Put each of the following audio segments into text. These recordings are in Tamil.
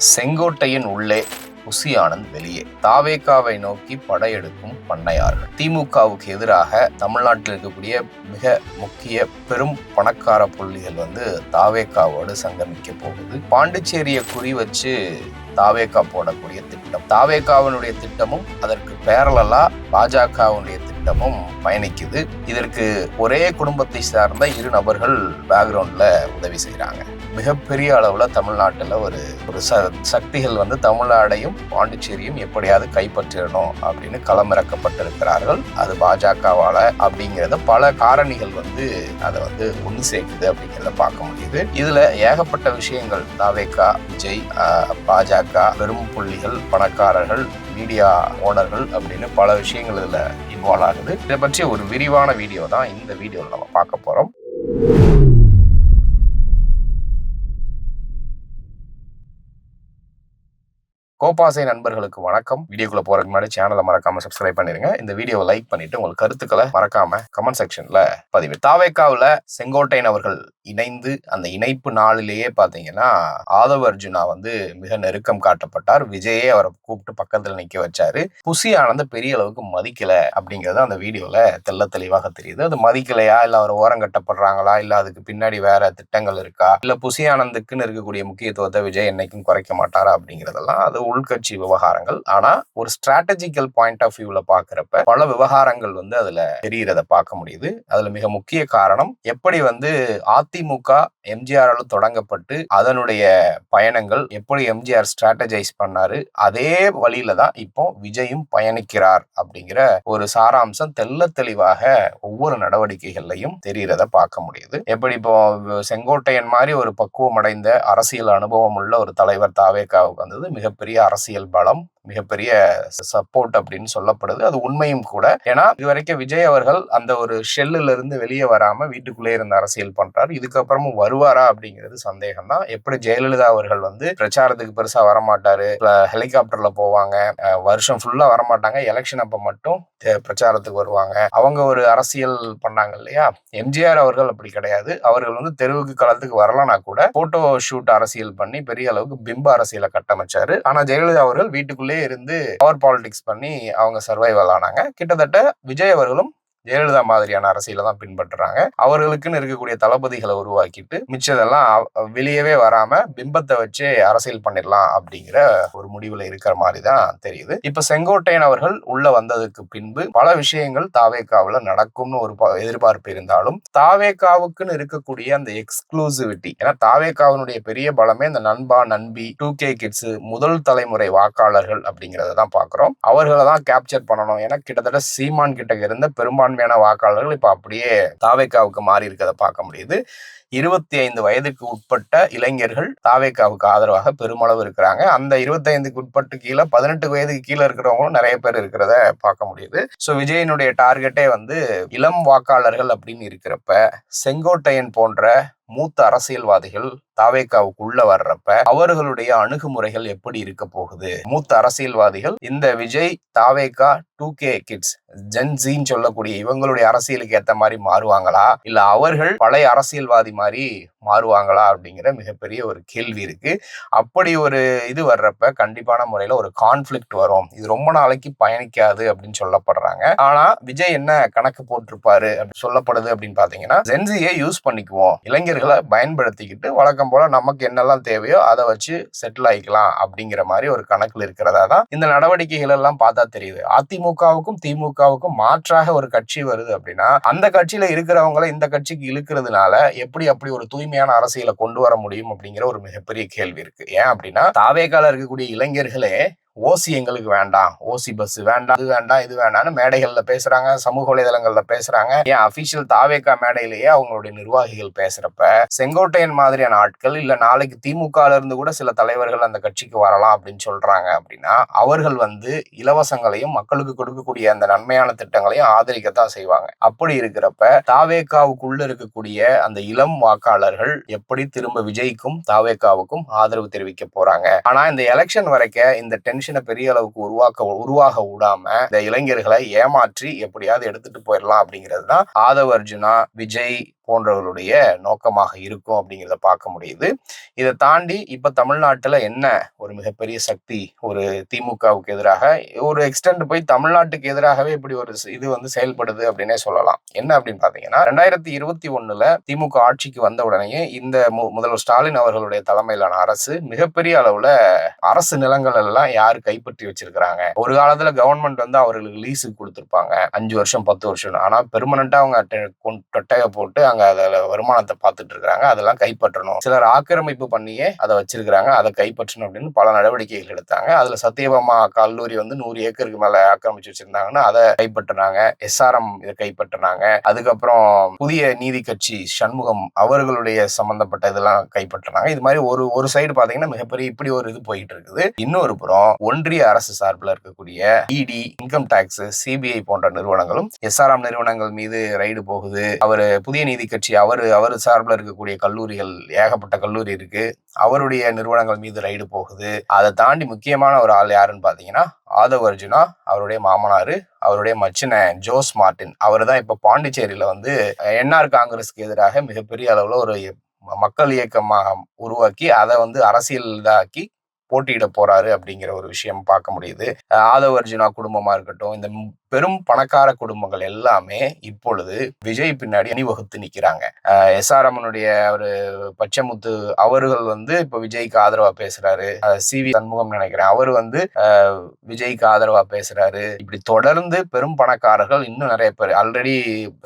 செங்கோட்டையின் உள்ளே புசி ஆனந்த் வெளியே. தாவேக்காவை நோக்கி படையெடுக்கும் பண்ணையார்கள். திமுகவுக்கு எதிராக தமிழ்நாட்டில் இருக்கக்கூடிய மிக முக்கிய பெரும் பணக்கார புள்ளிகள் வந்து தாவேக்காவோடு சங்கமிக்க போகுது. பாண்டிச்சேரியை குறி வச்சு தாவேகா போடக்கூடிய திட்டம். தாவேக்காவினுடைய திட்டமும் அதற்கு பேரலா பாஜகவுடைய திட்டமும் பயணிக்குது. இதற்கு ஒரே குடும்பத்தை சார்ந்த இரு நபர்கள் பேக்ரவுண்ட்ல உதவி செய்கிறாங்க மிகப்பெரிய அளவில் தமிழ்நாட்டில் ஒரு ஒரு ச சக்திகள் வந்து தமிழ்நாடையும் பாண்டிச்சேரியும் எப்படியாவது கைப்பற்றிடணும் அப்படின்னு களமிறக்கப்பட்டிருக்கிறார்கள். அது பாஜகவால அப்படிங்கிறத பல காரணிகள் வந்து அதை வந்து ஒன்று சேர்க்குது அப்படிங்கிறத பார்க்க முடியுது. இதில் ஏகப்பட்ட விஷயங்கள் தாவேகா விஜய் பாஜக பெரும் புள்ளிகள் பணக்காரர்கள் மீடியா ஓனர்கள் அப்படின்னு பல விஷயங்கள் இதில் இன்வால்வ் ஆகுது. இதை பற்றி ஒரு விரிவான வீடியோ தான் இந்த வீடியோவில் நம்ம பார்க்க போகிறோம் கோபாசை நண்பர்களுக்கு வணக்கம். வீடியோக்குள்ள போறதுக்கு முன்னாடி சேனலை மறக்காம சப்ஸ்கிரைப் பண்ணிருங்க. இந்த வீடியோவை லைக் பண்ணிட்டு உங்கள் கருத்துக்களை மறக்காம கமெண்ட் செக்ஷன்ல பதிவு தாவேக்காவில் செங்கோட்டையன் அவர்கள் இணைந்து அந்த இணைப்பு நாளிலேயே பாத்தீங்கன்னா ஆதவ அர்ஜுனா வந்து மிக நெருக்கம் காட்டப்பட்டார். விஜயே அவரை கூப்பிட்டு பக்கத்துல நிக்க வச்சாரு. புசி ஆனந்த பெரிய அளவுக்கு மதிக்கல அப்படிங்கறது அந்த வீடியோல தெல்ல தெளிவாக தெரியுது. அது மதிக்கலையா? இல்ல அவர் ஓரம் கட்டப்படுறாங்களா? இல்ல அதுக்கு பின்னாடி வேற திட்டங்கள் இருக்கா? இல்ல புசி ஆனந்துக்குன்னு இருக்கக்கூடிய முக்கியத்துவத்தை விஜய் என்னைக்கும் குறைக்க மாட்டாரா அப்படிங்கறதெல்லாம் அது உள்கட்சி விவகாரங்கள். ஆனா ஒரு ஸ்ட்ராட்டஜிக்கல் பாயிண்ட் ஆஃப் வியூல பாக்குறப்ப பல விவகாரங்கள் வந்து அதுல தெரியறத பார்க்க முடியுது. அதுல மிக முக்கிய காரணம் எப்படி வந்து அதிமுக எம்ஜிஆரால் தொடங்கப்பட்டு அதனுடைய பயணங்கள் எப்படி எம்ஜிஆர் ஸ்ட்ராட்டஜைஸ் பண்ணாரு அதே வழியில தான் இப்போ விஜயும் பயணிக்கிறார் அப்படிங்கிற ஒரு சாராம்சம் தெள்ள தெளிவாக ஒவ்வொரு நடவடிக்கைகள்லையும் தெரிகிறத பார்க்க முடியுது. எப்படி இப்போ செங்கோட்டையன் மாதிரி ஒரு பக்குவம் அடைந்த அரசியல் அனுபவம் உள்ள ஒரு தலைவர் தாவேக்காவுக்கு வந்தது மிகப்பெரிய அரசியல் பலம் மிகப்பெரிய சப்போர்ட் அப்படின்னு சொல்லப்படுது. அது உண்மையும் கூட. ஏன்னா இதுவரைக்கும் விஜய் அவர்கள் அந்த ஒரு ஷெல்லுல இருந்து வெளியே வராம வீட்டுக்குள்ளே இருந்து அரசியல் பண்றாரு. இதுக்கப்புறமும் வருவாரா அப்படிங்கிறது சந்தேகம் தான் எப்படி ஜெயலலிதா அவர்கள் வந்து பிரச்சாரத்துக்கு பெருசா வரமாட்டாரு ஹெலிகாப்டர்ல போவாங்க வருஷம் ஃபுல்லா வரமாட்டாங்க எலெக்ஷன் அப்ப மட்டும் பிரச்சாரத்துக்கு வருவாங்க. அவங்க ஒரு அரசியல் பண்ணாங்க இல்லையா? எம்ஜிஆர் அவர்கள் அப்படி கிடையாது. அவர்கள் வந்து தெருவுக்கு களத்துக்கு வரலனா கூட போட்டோ ஷூட் அரசியல் பண்ணி பெரிய அளவுக்கு பிம்ப அரசியலை கட்டமைச்சாரு. ஆனா ஜெயலலிதா அவர்கள் வீட்டுக்குள்ளே இருந்து பவர் பாலிடிக்ஸ் பண்ணி அவங்க சர்வைவல் ஆனாங்க. கிட்டத்தட்ட விஜய் அவர்களும் ஜெயலலிதா மாதிரியான அரசியலை தான் பின்பற்றுறாங்க. அவர்களுக்குன்னு இருக்கக்கூடிய தளபதிகளை உருவாக்கிட்டு மிச்சதெல்லாம் வெளியவே வராம பிம்பத்தை வச்சு அரசியல் பண்ணிடலாம் அப்படிங்கிற ஒரு முடிவுல இருக்கிற மாதிரி தான் தெரியுது. இப்ப செங்கோட்டையன் அவர்கள் உள்ள வந்ததுக்கு பின்பு பல விஷயங்கள் தாவேக்காவில் நடக்கும்னு ஒரு ப- எதிர்பார்ப்பு இருந்தாலும் தாவேக்காவுக்குன்னு இருக்கக்கூடிய அந்த எக்ஸ்க்ளூசிவிட்டி ஏன்னா தாவேக்காவினுடைய பெரிய பலமே இந்த நண்பா நண்பி டூ கே கிட்ஸ் முதல் தலைமுறை வாக்காளர்கள் அப்படிங்கிறத தான் பாக்குறோம். அவர்களை தான் கேப்சர் பண்ணணும். ஏன்னா கிட்டத்தட்ட சீமான் கிட்ட இருந்த பெரும்பான்மையான வாக்காளர்கள் இப்ப அப்படியே தாவேக்காவுக்கு மாறி இருக்கிறத பார்க்க முடியுது. இருபத்தி ஐந்து வயதுக்கு உட்பட்ட இளைஞர்கள் தாவேக்காவுக்கு ஆதரவாக பெருமளவு இருக்கிறாங்க. அந்த இருபத்தைந்துக்கு உட்பட்டு கீழே பதினெட்டு வயதுக்கு கீழே இருக்கிறவங்களும் நிறைய பேர் இருக்கிறத பார்க்க முடியுது. ஸோ விஜயனுடைய டார்கெட்டே வந்து இளம் வாக்காளர்கள் அப்படின்னு இருக்கிறப்ப செங்கோட்டையன் போன்ற மூத்த அரசியல்வாதிகள் தாவேக்காவுக்கு உள்ள வர்றப்ப அவர்களுடைய அணுகுமுறைகள் எப்படி இருக்க போகுது? மூத்த அரசியல்வாதிகள் இந்த விஜய் தாவேக்கா டூ கே கிட்ஸ் ஜென்சின்னு சொல்லக்கூடிய இவங்களுடைய அரசியலுக்கு ஏத்த மாதிரி மாறுவாங்களா? இல்ல அவர்கள் பழைய அரசியல்வாதி மாதிரி மாறுவாங்களா அப்படிங்கிற மிகப்பெரிய ஒரு கேள்வி இருக்கு. அப்படி ஒரு இது வர்றப்ப கண்டிப்பான முறையில ஒரு கான்ஃபிளிக்ட் வரும். இது ரொம்ப நாளைக்கு பயணிக்காது அப்படின்னு சொல்லப்படுறாங்க. ஆனா விஜய் என்ன கணக்கு போட்டிருப்பாரு அப்படி சொல்லப்படுது அப்படின்னு பாத்தீங்கன்னா ஜென்சியை யூஸ் பண்ணிக்குவோம். இளைஞர்களை பயன்படுத்திக்கிட்டு வழக்கம் போல நமக்கு என்னெல்லாம் தேவையோ அதை வச்சு செட்டில் ஆகிக்கலாம் அப்படிங்கிற மாதிரி ஒரு கணக்குல இருக்கிறதா தான் இந்த நடவடிக்கைகள் எல்லாம் பார்த்தா தெரியுது. அதிமுகவுக்கும் திமுகவுக்கும் மாற்றாக ஒரு கட்சி வருது அப்படின்னா அந்த கட்சியில இருக்கிறவங்கள இந்த கட்சிக்கு இழுக்கிறதுனால எப்படி அப்படி ஒரு தூய்மையான அரசியலை கொண்டு வர முடியும் அப்படிங்கிற ஒரு மிகப்பெரிய கேள்வி இருக்கு. ஏன் அப்படின்னா தாவேகால இருக்கக்கூடிய இளைஞர்களே ஓசி எங்களுக்கு வேண்டாம். ஓசி பஸ் வேண்டாம். அது வேண்டாம் இது வேண்டாம்னு மேடைகளில் பேசுறாங்க சமூக வலைதளங்கள்ல பேசுறாங்க. ஏன் அபிஷியல் தாவேகா மேடையிலேயே அவங்களுடைய நிர்வாகிகள் பேசுறப்ப செங்கோட்டையன் மாதிரியான ஆட்கள் இல்ல நாளைக்கு திமுகல இருந்து கூட சில தலைவர்கள் அந்த கட்சிக்கு வரலாம் அப்படின்னு சொல்றாங்க அப்படின்னா அவர்கள் வந்து இலவசங்களையும் மக்களுக்கு கொடுக்கக்கூடிய அந்த நன்மையான திட்டங்களையும் ஆதரிக்கத்தான் செய்வாங்க. அப்படி இருக்கிறப்ப தாவேகாவுக்குள்ள இருக்கக்கூடிய அந்த இளம் வாக்காளர்கள் எப்படி திரும்ப விஜய்க்கும் தாவேகாவுக்கும் ஆதரவு தெரிவிக்க போறாங்க? ஆனா இந்த எலெக்ஷன் வரைக்கும் இந்த டென் டென்ஷனை பெரிய அளவுக்கு உருவாக்க உருவாக விடாம இந்த இளைஞர்களை ஏமாற்றி எப்படியாவது எடுத்துட்டு போயிடலாம் அப்படிங்கிறது தான் ஆதவ அர்ஜுனா விஜய் போன்றவர்களுடைய நோக்கமாக இருக்கும் அப்படிங்கிறத பார்க்க முடியுது. இதை தாண்டி இப்ப தமிழ்நாட்டுல என்ன ஒரு மிகப்பெரிய சக்தி? ஒரு திமுகவுக்கு எதிராக ஒரு எக்ஸ்டெண்ட் போய் தமிழ்நாட்டுக்கு எதிராகவே இப்படி ஒரு இது வந்து செயல்படுது அப்படின்னே சொல்லலாம். என்ன அப்படின்னு பாத்தீங்கன்னா ரெண்டாயிரத்தி இருபத்தி ஒண்ணுல திமுக ஆட்சிக்கு வந்த உடனேயே இந்த முதல்வர் ஸ்டாலின் அவர்களுடைய தலைமையிலான அரசு மிகப்பெரிய அளவுல அரசு நிலங்கள் எல்லாம் யார் கைப்பற்றி வச்சிருக்கிறாங்க? ஒரு காலத்துல கவர்மெண்ட் வந்து அவர்களுக்கு லீஸுக்கு கொடுத்துருப்பாங்க. அஞ்சு வருஷம் பத்து வருஷம் ஆனா பெர்மனண்டா அவங்க தொட்டைய போட்டு அங்க அதில் வருமானத்தை பார்த்துட்டு இருக்கிறாங்க அதெல்லாம் கைப்பற்றணும். சிலர் ஆக்கிரமிப்பு பண்ணியே அதை வச்சிருக்கிறாங்க. அதை கைப்பற்றணும் அப்படின்னு பல நடவடிக்கைகள் எடுத்தாங்க. அதுல சத்தியபாமா கல்லூரி வந்து நூறு ஏக்கருக்கு மேல ஆக்கிரமிச்சு வச்சிருந்தாங்கன்னா அதை கைப்பற்றினாங்க. எஸ்ஆர்எம் இதை கைப்பற்றினாங்க. அதுக்கப்புறம் புதிய நீதி கட்சி சண்முகம் அவர்களுடைய சம்பந்தப்பட்ட இதெல்லாம் கைப்பற்றினாங்க. இது மாதிரி ஒரு ஒரு சைடு பாத்தீங்கன்னா மிகப்பெரிய இப்படி ஒரு இது போயிட்டு இருக்குது. இன்னொரு புறம் ஒன்றிய அரசு சார்பில் இருக்கக்கூடிய இடி இன்கம் டாக்ஸ் சிபிஐ போன்ற நிறுவனங்களும் எஸ்ஆர்எம் நிறுவனங்கள் மீது ரைடு போகுது. அவர் புதிய நீதி கட்சி அவர் அவர் சார்பில் இருக்கக்கூடிய கல்லூரிகள் ஏகப்பட்ட கல்லூரி இருக்கு. அவருடைய நிறுவனங்கள் மீது ரைடு போகுது. அதை தாண்டி முக்கியமான ஒரு ஆள் யாருன்னு பார்த்தீங்கன்னா ஆதவ் அர்ஜுனா அவருடைய மாமனார் அவருடைய மச்சின ஜோஸ் மார்டின் அவர் தான் இப்போ பாண்டிச்சேரியில் வந்து என்ஆர் காங்கிரஸ்க்கு எதிராக மிகப்பெரிய அளவில் ஒரு மக்கள் இயக்கமாக உருவாக்கி அதை வந்து அரசியல் இதாக்கி போட்டியிட போறாரு அப்படிங்கிற ஒரு விஷயம் பார்க்க முடியுது. ஆதவ அர்ஜுனா குடும்பமா இருக்கட்டும் இந்த பெரும் பணக்கார குடும்பங்கள் எல்லாமே இப்பொழுது விஜய் பின்னாடி அணிவகுத்து நிக்கிறாங்க. எஸ்ஆர்எம்னுடைய ஒரு பச்சைமுத்து அவர்கள் வந்து இப்ப விஜய்க்கு ஆதரவா பேசுறாரு. சி வி சண்முகம் நினைக்கிறேன் அவர் வந்து விஜய்க்கு ஆதரவா பேசுறாரு. இப்படி தொடர்ந்து பெரும் பணக்காரர்கள் இன்னும் நிறைய பேர் ஆல்ரெடி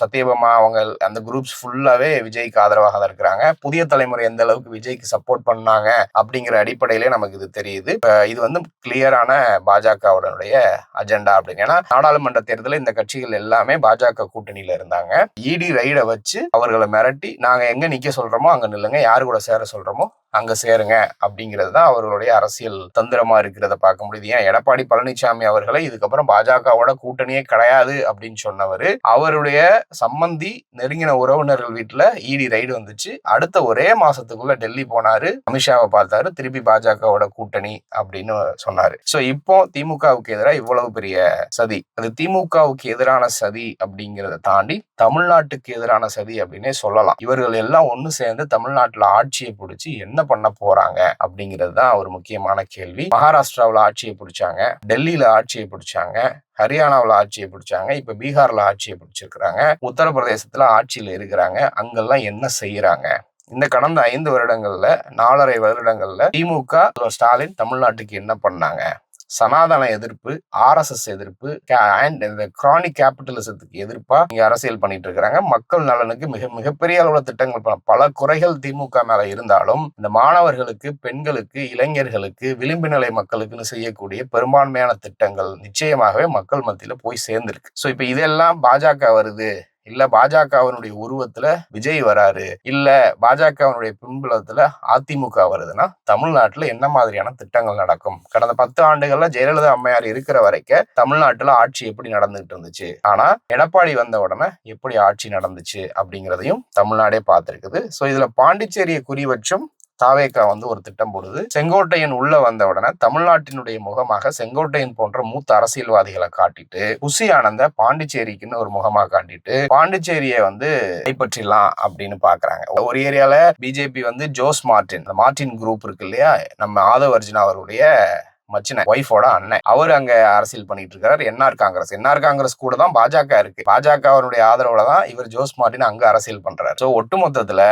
சத்யபாமா அவங்க அந்த குரூப்ஸ் ஃபுல்லாவே விஜய்க்கு ஆதரவாக தான் இருக்கிறாங்க. புதிய தலைமுறை எந்த அளவுக்கு விஜய்க்கு சப்போர்ட் பண்ணாங்க அப்படிங்கிற அடிப்படையிலே நமக்கு இது தெரியுது. இது வந்து கிளியரான பாஜகவுடனுடைய அஜெண்டா அப்படின்னு. ஏன்னா நாடாளுமன்ற நாடாளுமன்ற தேர்தலில் இந்த கட்சிகள் எல்லாமே பாஜக கூட்டணியில இருந்தாங்க. இடி ரைட வச்சு அவர்களை மிரட்டி நாங்க எங்க நிக்க சொல்றோமோ அங்க நில்லுங்க. யாரு கூட சேர சொல்றோமோ அங்க சேருங்க அப்படிங்கிறது தான் அவர்களுடைய அரசியல் தந்திரமா இருக்கிறத பார்க்க முடியுது. ஏன்? எடப்பாடி பழனிசாமி அவர்களை இதுக்கப்புறம் பாஜகவோட கூட்டணியே கிடையாது அப்படின்னு சொன்னவர். அவருடைய சம்பந்தி நெருங்கின உறவினர்கள் வீட்டுல இடி ரைடு வந்துச்சு. அடுத்த ஒரே மாசத்துக்குள்ள டெல்லி போனாரு. அமித்ஷாவை பார்த்தாரு. திருப்பி பாஜகவோட கூட்டணி அப்படின்னு சொன்னாரு. சோ இப்போ திமுகவுக்கு எதிராக இவ்வளவு பெரிய சதி. அது திமுகவுக்கு எதிரான சதி அப்படிங்கிறத தாண்டி தமிழ்நாட்டுக்கு எதிரான சதி அப்படின்னே சொல்லலாம். இவர்கள் எல்லாம் ஒன்று சேர்ந்து தமிழ்நாட்டுல ஆட்சியை பிடிச்சி என்ன என்ன பண்ண போறாங்க அப்படிங்கிறது தான் ஒரு முக்கியமான கேள்வி. மகாராஷ்டிராவில் ஆட்சியை பிடிச்சாங்க டெல்லியில ஆட்சியை பிடிச்சாங்க ஹரியானாவில் ஆட்சியை பிடிச்சாங்க இப்ப பீகார்ல ஆட்சியை பிடிச்சிருக்கிறாங்க உத்தரப்பிரதேசத்துல ஆட்சியில் இருக்கிறாங்க அங்கெல்லாம் என்ன செய்யறாங்க? இந்த கடந்த ஐந்து வருடங்கள்ல நாலரை வருடங்கள்ல திமுக ஸ்டாலின் தமிழ்நாட்டுக்கு என்ன பண்ணாங்க? சனாதன எதிர்ப்பு ஆர்எஸ்எஸ் எதிர்ப்பு இந்த கிரானிக் கேபிட்டலிசத்துக்கு எதிர்ப்பா இங்க அரசியல் பண்ணிட்டு இருக்கிறாங்க மக்கள் நலனுக்கு மிக மிகப்பெரிய அளவுல திட்டங்கள் பல குறைகள் திமுக மேல இருந்தாலும் இந்த மாணவர்களுக்கு பெண்களுக்கு இளைஞர்களுக்கு விளிம்பு நிலை மக்களுக்குன்னு செய்யக்கூடிய பெரும்பான்மையான திட்டங்கள் நிச்சயமாகவே மக்கள் மத்தியில போய் சேர்ந்திருக்கு. ஸோ இப்போ இதெல்லாம் பாஜக வருது. இல்ல பாஜகவனுடைய உருவத்துல விஜய் வராரு இல்ல பாஜகவனுடைய பின்புலத்துல அதிமுக வருதுன்னா தமிழ்நாட்டுல என்ன மாதிரியான திட்டங்கள் நடக்கும்? கடந்த பத்து ஆண்டுகள்ல ஜெயலலிதா அம்மையார் இருக்கிற வரைக்கும் தமிழ்நாட்டுல ஆட்சி எப்படி நடந்துகிட்டு இருந்துச்சு? ஆனா எடப்பாடி வந்த உடனே எப்படி ஆட்சி நடந்துச்சு அப்படிங்கிறதையும் தமிழ்நாடே பார்த்திருக்குது. ஸோ இதுல பாண்டிச்சேரியை குறி வச்சும் தாவேக்கா வந்து ஒரு திட்டம் போடுது. செங்கோட்டையன் உள்ள வந்த உடனே தமிழ்நாட்டினுடைய முகமாக செங்கோட்டையன் போன்ற மூத்த அரசியல்வாதிகளை காட்டிட்டு குசி ஆனந்த பாண்டிச்சேரிக்குன்னு ஒரு முகமா காட்டிட்டு பாண்டிச்சேரியை வந்து கைப்பற்றிடலாம் அப்படின்னு பாக்குறாங்க. ஒரு ஏரியால பிஜேபி வந்து ஜோஸ் மார்டின் மார்டின் குரூப் இருக்கு இல்லையா? நம்ம ஆதவ் அர்ஜுனா அவருடைய மச்சின ஒய்ஃபோட அண்ணன். அவர் அங்க அரசியல் பண்ணிட்டு இருக்காரு. என்ஆர் காங்கிரஸ். என்ஆர் காங்கிரஸ் கூட தான் பாஜக இருக்கு. பாஜக அவருடைய ஆதரவுல தான் இவர் ஜோஸ் மார்டின் அங்க அரசியல் பண்றாரு. ஸோ ஒட்டுமொத்தத்துல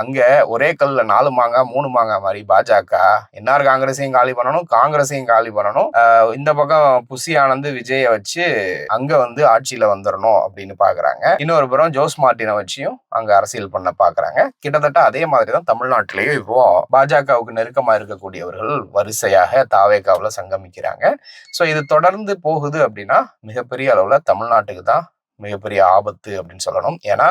அங்கே ஒரே கல்ல நாலு மாங்காய் மூணு மாங்கா மாதிரி பாஜக என்ஆர் காங்கிரஸையும் காலி பண்ணணும் காங்கிரஸையும் காலி பண்ணணும். இந்த பக்கம் புசி ஆனந்த் விஜயை வச்சு அங்க வந்து ஆட்சியில வந்துடணும் அப்படின்னு பாக்குறாங்க. இன்னொரு புறம் ஜோஸ் மார்டினை வச்சியும் அங்க அரசியல் பண்ண பாக்குறாங்க. கிட்டத்தட்ட அதே மாதிரிதான் தமிழ்நாட்டிலேயும் இப்போ பாஜகவுக்கு நெருக்கமா இருக்கக்கூடியவர்கள் வரிசையாக தாவேக்காவில் சங்கமிக்கிறாங்க. ஸோ இது தொடர்ந்து போகுது அப்படின்னா மிகப்பெரிய அளவில் தமிழ்நாட்டுக்கு தான் மிகப்பெரிய ஆபத்து அப்படின்னு சொல்லணும். ஏன்னா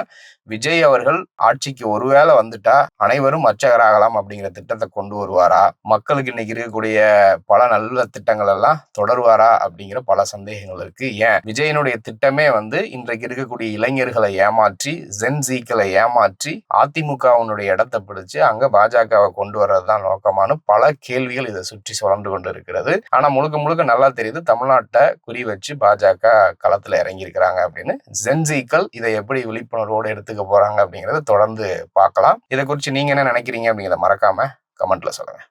விஜய் அவர்கள் ஆட்சிக்கு ஒருவேளை வந்துட்டா அனைவரும் அர்ச்சகராகலாம் அப்படிங்கிற திட்டத்தை கொண்டு வருவாரா? மக்களுக்கு இன்னைக்கு இருக்கக்கூடிய பல நல்ல திட்டங்கள் எல்லாம் தொடருவாரா? அப்படிங்கிற பல சந்தேகங்கள் இருக்கு. ஏன்? விஜயனுடைய திட்டமே வந்து இன்றைக்கு இருக்கக்கூடிய இளைஞர்களை ஏமாற்றி ஜென்சீக்களை ஏமாற்றி அதிமுகவினுடைய இடத்தை பிடிச்சு அங்க பாஜகவை கொண்டு வர்றதுதான் நோக்கமான பல கேள்விகள் இதை சுற்றி சுழன்று கொண்டு இருக்கிறது ஆனா முழுக்க முழுக்க நல்லா தெரியுது. தமிழ்நாட்டை குறி வச்சு பாஜக களத்துல இறங்கியிருக்கிறாங்க அப்படின்னு ஜென்சிக்கள் இதை எப்படி விழிப்புணர்வோடு எடுத்துக்க போறாங்க அப்படிங்கறத தொடர்ந்து பார்க்கலாம். இதை குறித்து நீங்க என்ன நினைக்கிறீங்க அப்படிங்கிறத மறக்காம கமெண்ட்ல சொல்லுங்க.